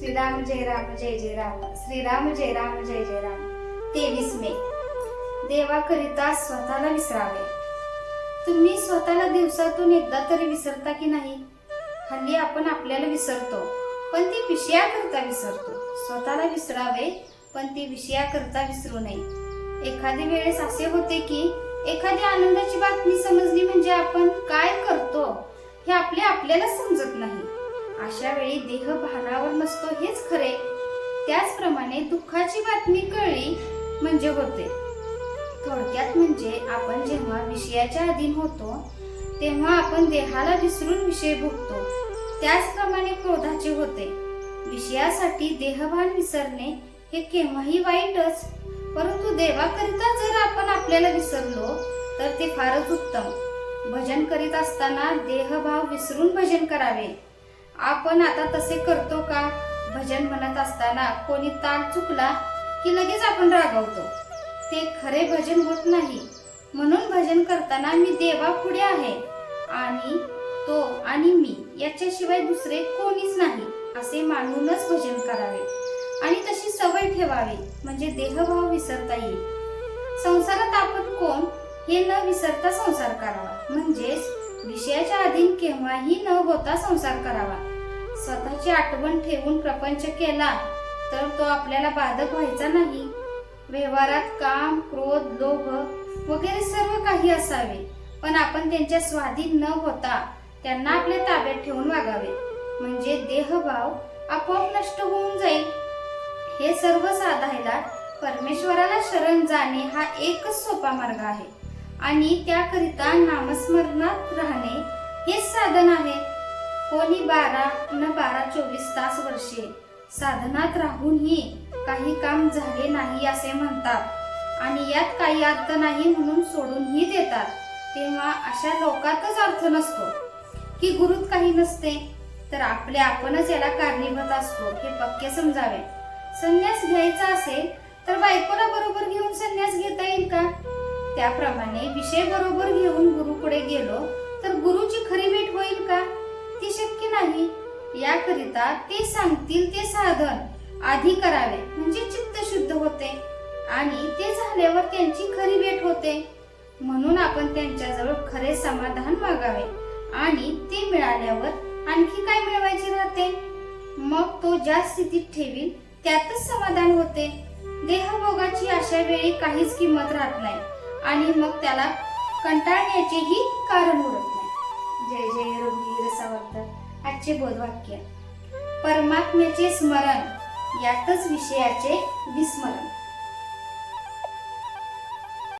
श्रीराम जय राम जय जय राम. श्रीराम जय राम जय जय राम. तेवीस मे. देवाकरिता स्वतःला विसरावे. तुम्ही स्वतःला दिवसातून एकदा तरी विसरता की नाही? हल्ली आपण आपल्याला विसरतो पण ती विषयाकरता विसरतो. स्वतःला विसरावे पण ती विषयाकरता विसरू नये. एखादी वेळेस असे होते की एखादी आनंदाची बातमी समजली म्हणजे आपण काय करतो हे आपले आपल्याला समजत नाही. अशा वेळी देह भारावर नसतो हेच खरे. त्याचप्रमाणे दुःखाची बातमी कळली म्हणजे होते. थोडक्यात म्हणजे आपण जेव्हा विषयाच्या अधीन होतो तेव्हा आपण देहाला विसरून विषय भोगतो. त्याचप्रमाणे क्रोधाचे होते. विषयासाठी देहभान विसरणे हे केव्हाही वाईटच परंतु देवाकरिता जर आपण आपल्याला विसरलो तर ते फारच उत्तम. भजन करीत असताना देहभाव विसरून भजन करावे. आपण आता तसे करतो का? भजन म्हणत असताना कोणी ताल चुकला की लगेच आपण रागवतो. ते खरे भजन होत नाही. म्हणून भजन करताना मी देवा पुढे आहे. आणि तो आणि मी याच्याशिवाय दुसरे कोणीच नाही असे मानूनच भजन करावे. आणि तशी सवय ठेवावी म्हणजे देहभाव विसरता येईल. संसारात आपण कोण हे न विसरता संसार करावा. म्हणजेच विषयाच्या अधीन केव्हाही न होता संसार करावा. स्वतःची आठवण ठेवून प्रपंच केला तर तो आपल्याला बाधक व्हायचा नाही. व्यवहारात काम क्रोध लोभ वगैरे सर्व काही असावे पण आपण त्यांच्या स्वाधीन न होता त्यांना आपल्या ताब्यात ठेवून वागावे. म्हणजे देहभाव आपोआप नष्ट होऊन जाईल. हे सर्व साधायला परमेश्वराला शरण जाणे हा एकच सोपा मार्ग आहे. आणि त्याकरिता नामस्मरणात राहणे हेच साधन आहे. कोणी बारा न बारा चोवीस तास वर्षे. साधनात राहूनही काही काम झाले नाही असे म्हणतात. आणि यात काही अर्थ नाही म्हणून सोडूनही देतात. तेव्हा अशा लोकातच अर्थ नसतो. की गुरुत काही नसते तर आपले आपणच याला कारणीभूत असतो हे पक्के समजावे. संन्यास घ्यायचा असेल तर बायकोला बरोबर घेऊन संन्यास घेता येईल का? त्याप्रमाणे विषय बरोबर घेऊन गुरुकडे गेलो तर गुरुची खरी भेट याकरिता ते सांगतील ते साधन. आधी करावे म्हणजे चित्त शुद्ध होते. आणि ते झाल्यावर त्यांची खरी भेट होते. म्हणून आपण त्यांच्याजवळ खरे समाधान मागावे. आणि ते मिळाल्यावर आणखी काय मिळवायचे राहते? मग तो ज्या स्थितीत ठेवील त्यातच समाधान होते. देहभोगाची अशा वेळी काहीच किंमत राहत नाही. आणि मग त्याला कंटाळण्याचेही कारण उरत नाही. जय जय रघुवीर सावरकर आजचे बोधवाक्य परमात्म्याचे स्मरण यातच विषयाचे विस्मरण.